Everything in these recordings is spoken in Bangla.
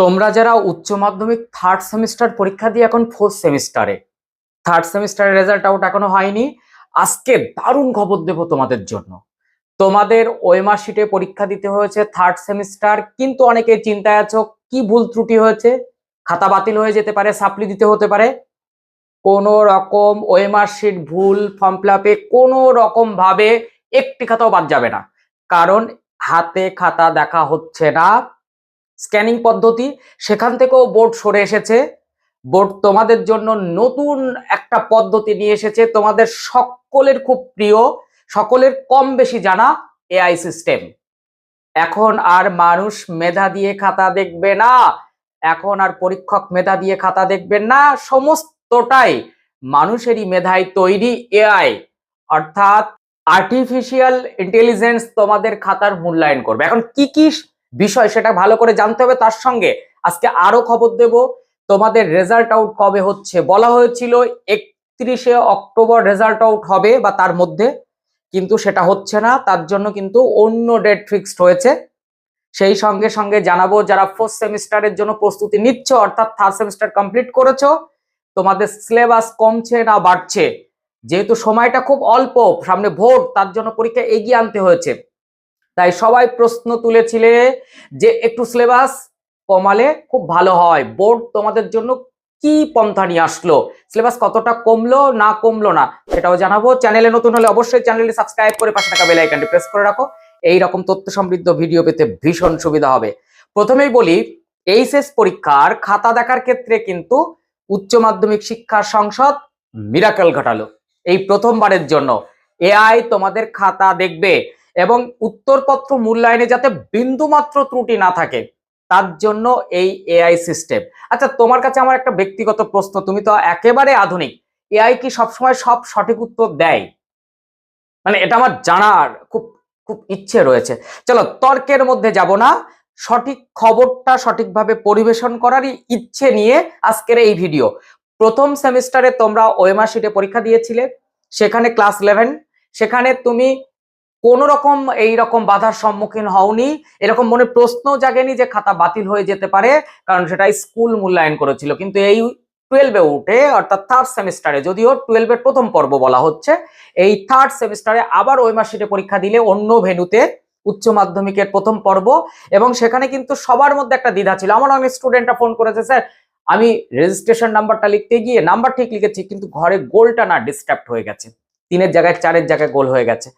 তোমরা যারা উচ্চ মাধ্যমিক থার্ড সেমিস্টার পরীক্ষা দিয়ে এখন ফোর্থ সেমিস্টারে থার্ড সেমিস্টারের রেজাল্ট আউট এখনও হয়নি, আজকে দারুণ খবর দেবো তোমাদের জন্য। তোমাদের ওয়েমার শিটে পরীক্ষা দিতে হয়েছে থার্ড সেমিস্টার কিন্তু অনেকে চিন্তায় আছো, কি ভুল ত্রুটি হয়েছে? খাতা বাতিল হয়ে যেতে পারে, সাপ্লি দিতে হতে পারে। কোনো রকম ওয়েমার শিট ভুল ফর্ম ফিল আপে কোনো রকম ভাবে একটি খাতাও বাদ যাবে না। কারণ হাতে খাতা দেখা হচ্ছে না। স্ক্যানিং পদ্ধতি, সেখান থেকেও বোর্ড সরে এসেছে। বোর্ড তোমাদের জন্য নতুন একটা পদ্ধতি নিয়ে এসেছে। তোমাদের সকলের খুব প্রিয়, সকলের কম বেশি জানা এআই সিস্টেম। এখন আর মানুষ মেধা দিয়ে খাতা দেখবে না। এখন আর পরীক্ষক মেধা দিয়ে খাতা দেখবেন না। সমস্তটাই মানুষেরই মেধায় তৈরি এআই। অর্থাৎ আর্টিফিশিয়াল ইন্টেলিজেন্স তোমাদের খাতার মূল্যায়ন করবে। এখন কি কি বিষয় সেটা ভালো করে জানতে হবে। তার সঙ্গে আজকে আরও খবর দেব। তোমাদের রেজাল্ট আউট কবে হচ্ছে? বলা হয়েছিল একত্রিশে অক্টোবর রেজাল্ট আউট হবে বা তার মধ্যে, কিন্তু সেটা হচ্ছে না। তার জন্য কিন্তু অন্য ডেট ফিক্সড হয়েছে। সেই সঙ্গে সঙ্গে জানাব, যারা ফোর্থ সেমিস্টারের জন্য প্রস্তুতি নিচ্ছ, অর্থাৎ থার্ড সেমিস্টার কমপ্লিট করেছ, তোমাদের সিলেবাস কমছে না বাড়ছে? যেহেতু সময়টা খুব অল্প, সামনে ভোট তার জন্য পরীক্ষা এগিয়ে আনতে হয়েছে। তাই সবাই প্রশ্ন তুলেছিলে যে একটু সিলেবাস কমালে খুব ভালো হয়। বোর্ড তোমাদের জন্য কি পন্থা নিয়ে আসলো? সিলেবাস কতটা কমলো, না কমলো না, সেটাও জানাব। চ্যানেলে নতুন হলে অবশ্যই চ্যানেলটি সাবস্ক্রাইব করে পাশে থাকা বেল আইকনটি প্রেস করে রাখো। এই রকম তথ্য সমৃদ্ধ ভিডিও পেতে ভীষণ সুবিধা হবে। প্রথমেই বলি এইচএস পরীক্ষার খাতা দেখার ক্ষেত্রে কিন্তু উচ্চ মাধ্যমিক শিক্ষা সংসদ মিরাকেল ঘটালো। এই প্রথমবারের জন্য। এআই তোমাদের খাতা দেখবে। এবং উত্তরপত্র মূল্যায়নে যাতে বিন্দুমাত্র ত্রুটি না থাকে, তার জন্য এই এআই সিস্টেম আচ্ছা তোমার কাছে আমার একটা ব্যক্তিগত প্রশ্ন, তুমি তো একেবারে আধুনিক। এআই কি সবসময় সব সঠিক উত্তর দেয়? মানে এটা আমার জানার খুব খুব ইচ্ছে রয়েছে। চলো, তর্কের মধ্যে যাব না। সঠিক খবরটা সঠিকভাবে পরিবেশন করারই ইচ্ছে নিয়ে আজকের এই ভিডিও। প্রথম সেমিস্টারে তোমরা ওয়েমার শিটে পরীক্ষা দিয়েছিলে, সেখানে ক্লাস ইলেভেন সেখানে তুমি কোন রকম এই রকম বাধার সম্মুখীন হওনি। এরকম মনে প্রশ্ন জাগেনি যে খাতা বাতিল হয়ে যেতে পারে, কারণ সেটা স্কুল মূল্যায়ন করেছিল। কিন্তু এই টুয়েলভে উঠে, অর্থাৎ থার্ড সেমিস্টারে যদিও টুয়েলভের প্রথম পর্ব বলা হচ্ছে, এই থার্ড সেমিস্টারে আবার ওই মাসিটে পরীক্ষা দিলে অন্য ভেনুতে উচ্চ মাধ্যমিকের প্রথম পর্ব, এবং সেখানে কিন্তু সবার মধ্যে একটা দ্বিধা ছিল। আমার অনেক স্টুডেন্টরা ফোন করেছে, স্যার, আমি রেজিস্ট্রেশন নাম্বারটা লিখতে গিয়ে নাম্বার ঠিক লিখেছি, কিন্তু ঘরে গোলটা না ডিস্টার্ব হয়ে গেছে। তিনের জায়গায় চারের জায়গায় গোল হয়ে গেছে।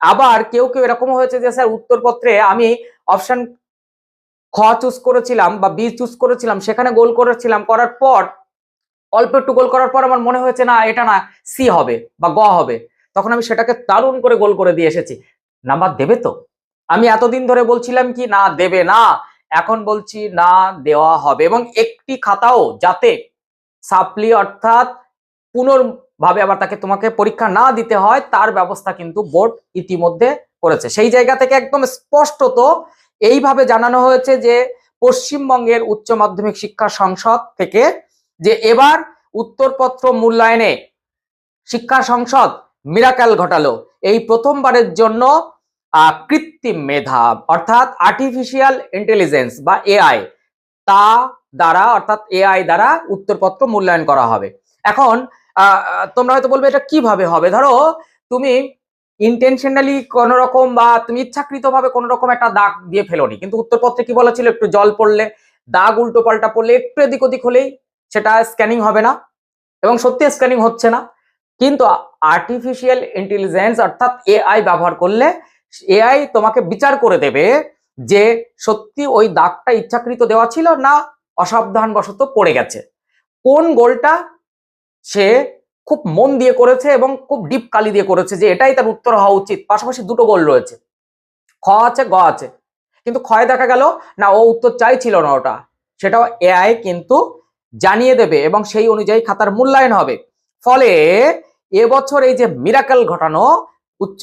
আবার কেউ কেউ এরকম হয়েছে যে, স্যার, উত্তরপত্রে আমি অপশন খ চুজ করেছিলাম বা বি চুজ করেছিলাম, সেখানে গোল করেছিলাম, করার পর, অল্প একটু গোল করার পর আমার মনে হয়েছে, না, এটা না সি হবে বা গ হবে। তখন আমি সেটাকে দারুণ করে গোল করে দিয়ে এসেছি। নাম্বার দেবে তো? আমি এতদিন ধরে বলছিলাম কি, না, দেবে না। এখন বলছি, না, দেওয়া হবে। এবং একটি খাতাও যাতে সাপ্লি অর্থাৎ পুনর্ভাবে আবার তাকে তোমাকে পরীক্ষা না দিতে হয়, তার ব্যবস্থা কিন্তু বোর্ড ইতিমধ্যে করেছে। সেই জায়গা থেকে একদম স্পষ্টত এইভাবে জানানো হয়েছে যে, পশ্চিমবঙ্গের উচ্চ মাধ্যমিক শিক্ষা সংসদ থেকে যে এবার উত্তরপত্র মূল্যায়নে শিক্ষা সংসদ মিরাকেল ঘটালো, এই প্রথমবারের জন্য কৃত্রিম মেধা, অর্থাৎ আর্টিফিশিয়াল ইন্টেলিজেন্স বা এআই তা দ্বারা, অর্থাৎ এআই দ্বারা উত্তরপত্র মূল্যায়ন করা হবে। এখন তোমরা হয়তো বলবে, এটা কীভাবে হবে? ধরো, তুমি ইন্টেনশনালি কোন রকম বা তুমি ইচ্ছাকৃতভাবে কোন রকম একটা দাগ দিয়ে ফেলোনি। কিন্তু উত্তরপত্রে কি বলা ছিল? একটু জল পড়লে, দাগ উল্টো পাল্টা পড়লে, একটু এদিক ওদিক হলেই সেটা স্ক্যানিং হবে না। এবং সত্যি স্ক্যানিং হচ্ছে না। কিন্তু আর্টিফিশিয়াল ইন্টেলিজেন্স অর্থাৎ এআই ব্যবহার করলে এআই তোমাকে বিচার করে দেবে যে সত্যি ওই দাগটা ইচ্ছাকৃত দেওয়া ছিল না, অসাবধানবশত পড়ে গেছে। কোন গোলটা সে খুব মন দিয়ে করেছে এবং খুব ডিপ কালি দিয়ে করেছে যে এটাই তার উত্তর হওয়া উচিত। পাশাপাশি দুটো গোল রয়েছে। খ আছে, গ আছে। কিন্তু ক্ষয় দেখা গেল, না, ও উত্তর চাইছিল না ওটা। সেটাও এআই কিন্তু জানিয়ে দেবে এবং সেই অনুযায়ী খাতার মূল্যায়ন হবে। ফলে এবছর এই যে মিরাকেল ঘটানো, উচ্চ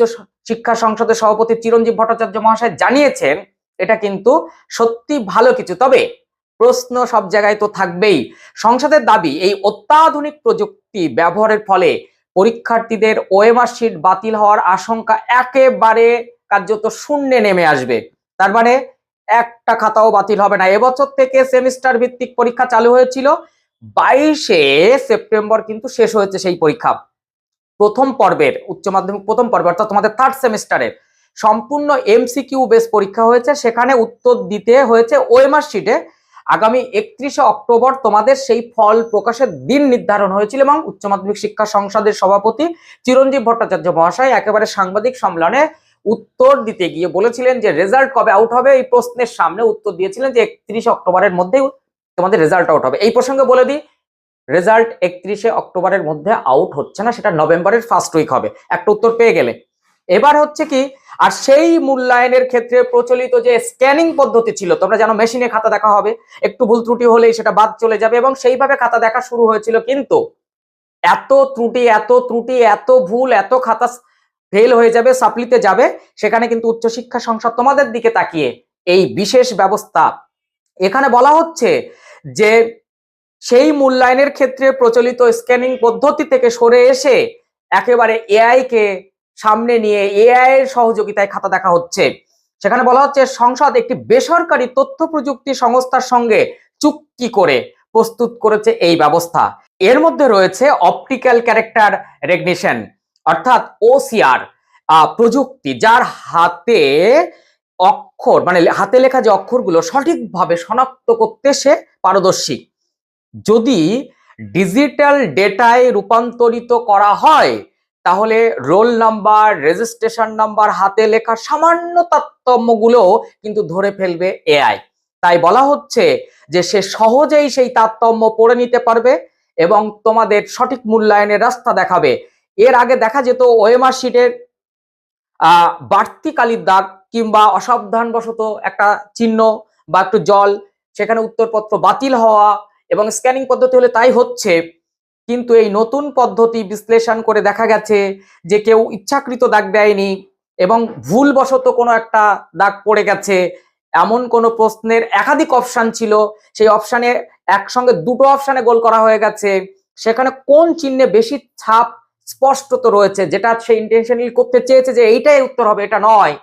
শিক্ষা সংসদের সভাপতি চিরঞ্জীব ভট্টাচার্য মহাশয় জানিয়েছেন, এটা কিন্তু সত্যি ভালো কিছু। তবে প্রশ্ন সব জায়গায় তো থাকবেই। সংসদের দাবি, এই অত্যাধুনিক প্রযুক্তি ব্যবহারের ফলে পরীক্ষার্থীদের ওএমআর শিট বাতিল হওয়ার আশঙ্কা একেবারে কার্যত শূন্যে নেমে আসবে। তার মানে একটা খাতাও বাতিল হবে না। এবছর থেকে সেমিস্টার ভিত্তিক পরীক্ষা চালু হয়েছিল। বাইশে সেপ্টেম্বর কিন্তু শেষ হয়েছে সেই পরীক্ষা। প্রথম পর্বের, উচ্চ মাধ্যমিক প্রথম পর্বে, অর্থাৎ তোমাদের থার্ড সেমিস্টারের সম্পূর্ণ এমসিকিউ বেস পরীক্ষা হয়েছে। সেখানে উত্তর দিতে হয়েছে ওএমআর শিটে আগামী একত্রিশে অক্টোবর তোমাদের সেই ফল প্রকাশের দিন নির্ধারণ হয়েছিল এবং উচ্চ মাধ্যমিক শিক্ষা সংসদের সভাপতি চিরঞ্জীব ভট্টাচার্য মহাশয় একেবারে সাংবাদিক সম্মেলনে উত্তর দিতে গিয়ে বলেছিলেন যে রেজাল্ট কবে আউট হবে? এই প্রশ্নের সামনে উত্তর দিয়েছিলেন যে একত্রিশে অক্টোবরের মধ্যেই তোমাদের রেজাল্ট আউট হবে। এই প্রসঙ্গে বলে দিই, রেজাল্ট একত্রিশে অক্টোবরের মধ্যে আউট হচ্ছে না, সেটা নভেম্বরের ফার্স্ট উইক হবে। একটা উত্তর পেয়ে গেলে। এবার হচ্ছে কি, আর সেই মূল্যায়নের ক্ষেত্রে প্রচলিত যে স্ক্যানিং পদ্ধতি ছিল, তোমরা জানো মেশিনে খাতা দেখা হবে, একটু ভুল ত্রুটি হলেই সেটা বাদ চলে যাবে এবং সেইভাবে খাতা দেখা শুরু হয়েছিল কিন্তু এত ত্রুটি এত ত্রুটি, এত ভুল, এত খাতা ফেল হয়ে যাবে, সাপ্লিতে যাবে, সেখানে কিন্তু উচ্চশিক্ষা সংসদ তোমাদের দিকে তাকিয়ে এই বিশেষ ব্যবস্থা। এখানে বলা হচ্ছে যে সেই মূল্যায়নের ক্ষেত্রে প্রচলিত স্ক্যানিং পদ্ধতি থেকে সরে এসে একেবারে এআই কে সামনে নিয়ে এআই এর সহযোগিতায় খাতা দেখা হচ্ছে। সেখানে বলা হচ্ছে, সংসদ একটি বেসরকারি তথ্য প্রযুক্তি সংস্থার সঙ্গে চুক্তি করে প্রস্তুত করেছে এই ব্যবস্থা। এর মধ্যে রয়েছে অপটিক্যাল ক্যারেক্টার রেগনিশন অর্থাৎ ওসিআর প্রযুক্তি, যার হাতে অক্ষর মানে হাতে লেখা যে অক্ষরগুলো সঠিকভাবে শনাক্ত করতে সে পারদর্শী। যদি ডিজিটাল ডেটায় রূপান্তরিত করা হয় তাহলে রোল নাম্বার, রেজিস্ট্রেশন নাম্বার হাতে লেখা সামান্য তারতম্যগুলো কিন্তু ধরে ফেলবে এআই। তাই বলা হচ্ছে যে সে সহজেই সেই তারতম্য পড়ে নিতে পারবে এবং তোমাদের সঠিক মূল্যায়নের রাস্তা দেখাবে। এর আগে দেখা যেত ওএমআর শিটের বাড়তি কালির দাগ কিংবা অসাবধানবশত একটা চিহ্ন বা একটু জল, সেখানে উত্তরপত্র বাতিল হওয়া এবং স্ক্যানিং পদ্ধতি হলে তাই হচ্ছে। কিন্তু এই নতুন পদ্ধতি বিশ্লেষণ করে দেখা গেছে যে কেউ ইচ্ছাকৃত দাগ দেয়নি এবং ভুলবশত কোনো একটা দাগ পড়ে গেছে। এমন কোনো প্রশ্নের একাধিক অপশান ছিল। সেই অপশানে একসঙ্গে দুটো অপশানে গোল করা হয়ে গেছে। সেখানে কোন চিহ্নে বেশি ছাপ স্পষ্টত রয়েছে যেটা সে ইন্টেনশনালি করতে চেয়েছে যে এইটাই উত্তর হবে, এটা নয়।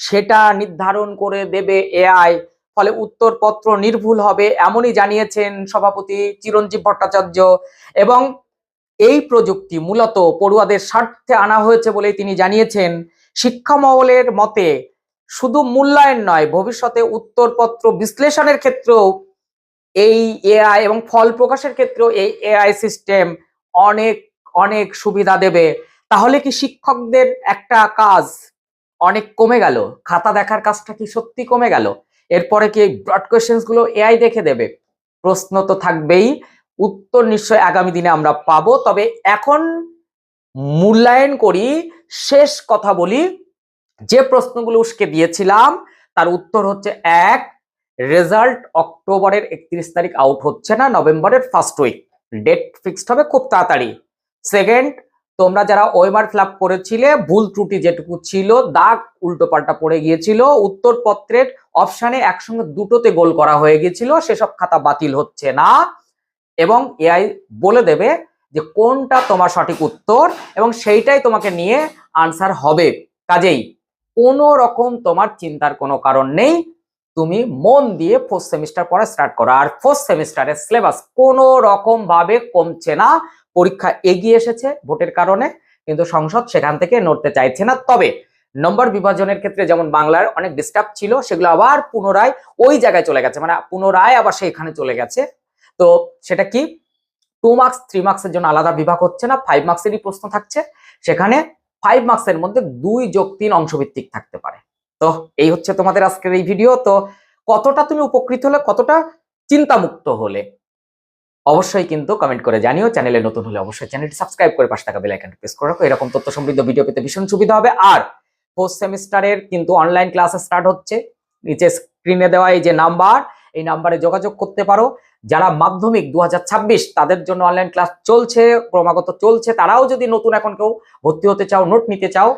সেটা নির্ধারণ করে দেবে এআই ফলে উত্তরপত্র নির্ভুল হবে, এমনই জানিয়েছেন সভাপতি চিরঞ্জীব ভট্টাচার্য। এবং এই প্রযুক্তি মূলত পড়ুয়াদের স্বার্থে আনা হয়েছে বলেই তিনি জানিয়েছেন। শিক্ষা মহলের মতে, শুধু মূল্যায়ন নয়, ভবিষ্যতে উত্তরপত্র বিশ্লেষণের ক্ষেত্রেও এই এআই এবং ফল প্রকাশের ক্ষেত্রেও এই এআই সিস্টেম অনেক অনেক সুবিধা দেবে। তাহলে কি শিক্ষকদের একটা কাজ অনেক কমে গেল? খাতা দেখার কাজটা কি সত্যি কমে গেল? এরপরে কি এই ব্রড কোয়েশ্চেন্সগুলো এআই দেখে দেবে? প্রশ্ন তো থাকবেই। উত্তর নিশ্চয় আগামী দিনে আমরা পাবো। তবে এখন মূল্যায়ন করি, শেষ কথা বলি। যে প্রশ্নগুলো উসকে দিয়েছিলাম, তার উত্তর হচ্ছে এক রেজাল্ট অক্টোবরের একত্রিশ তারিখ আউট হচ্ছে না, নভেম্বরের ফার্স্ট উইক ডেট ফিক্সড হবে খুব তাড়াতাড়ি। সেকেন্ড তোমরা যারা ওয়েমার ফ্ল্যাপ করেছিলে, ভুল ত্রুটি যেটুকু ছিল, দাগ উল্টো পাল্টা পড়ে গিয়েছিল, উত্তরপত্রের অপশানে একসঙ্গে দুটোতে গোল করা হয়ে গিয়েছিল, সেসব খাতা বাতিল হচ্ছে না। এবং এআই বলে দেবে যে কোনটা তোমার সঠিক উত্তর এবং সেইটাই তোমাকে নিয়ে আনসার হবে। কাজেই কোনো রকম তোমার চিন্তার কোনো কারণ নেই। তুমি মন দিয়ে ফোর্থ সেমিস্টার পড়া স্টার্ট করো। আর ফোর্থ সেমিস্টারের সিলেবাস কোনো রকম ভাবে কমছে না। পরীক্ষা এগিয়ে এসেছে ভোটের কারণে, কিন্তু সংসদ সেখান থেকে নড়তে চাইছে না। তবে নম্বর বিভাজনের ক্ষেত্রে যেমন বাংলার অনেক ডিস্টার্ব ছিল, সেগুলো আবার পুনরায় ওই জায়গায় চলে গেছে মানে পুনরায় আবার সেইখানে চলে গেছে। তো সেটা কি? টু মার্কস থ্রি মার্কসের জন্য আলাদা বিভাগ হচ্ছে না ফাইভ মার্কসেরই প্রশ্ন থাকছে। সেখানে ফাইভ মার্কসের মধ্যে দুই যোগ তিন অংশভিত্তিক থাকতে পারে। তো এই হচ্ছে তোমাদের আজকের এই ভিডিও তো কতটা তুমি উপকৃত হলে, কতটা চিন্তামুক্ত হলে? অবশ্যই কিন্তু কমেন্ট করে জানিও। চ্যানেলে নতুন হলে অবশ্যই চ্যানেলটি সাবস্ক্রাইব করে পাশে থাকা বেল আইকনটি প্রেস করে রাখো। এরকম তথ্য সমৃদ্ধ ভিডিও পেতে ভীষণ সুবিধা হবে। আর ফোর্থ সেমিস্টারের কিন্তু অনলাইন ক্লাস স্টার্ট হচ্ছে। নিচে স্ক্রিনে দেওয়া এই যে নাম্বার এই নাম্বারে যোগাযোগ করতে পারো। যারা মাধ্যমিক দু হাজার ছাব্বিশ, তাদের জন্য অনলাইন ক্লাস চলছে, ক্রমাগত চলছে। তারাও যদি নতুন এখন কেউ ভর্তি হতে চাও নোট নিতে চাও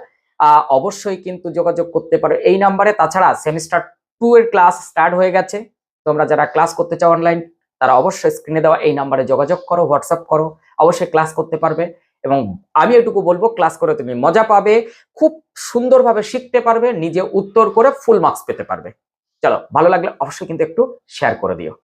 অবশ্যই কিন্তু যোগাযোগ করতে পারো। এই নাম্বারে তাছাড়া সেমিস্টার টু এর ক্লাস স্টার্ট হয়ে গেছে। তোমরা যারা ক্লাস করতে চাও অনলাইন তারা অবশ্যই স্ক্রিনে দেওয়া এই নাম্বারে যোগাযোগ করো হোয়াটসঅ্যাপ করো, অবশ্যই ক্লাস করতে পারবে এবং আমি এটুকু বলব ক্লাস করে তুমি মজা পাবে, খুব সুন্দরভাবে শিখতে পারবে, নিজে উত্তর করে ফুল মার্কস পেতে পারবে। চলো, ভালো লাগলে অবশ্যই কিন্তু একটু শেয়ার করে দিও।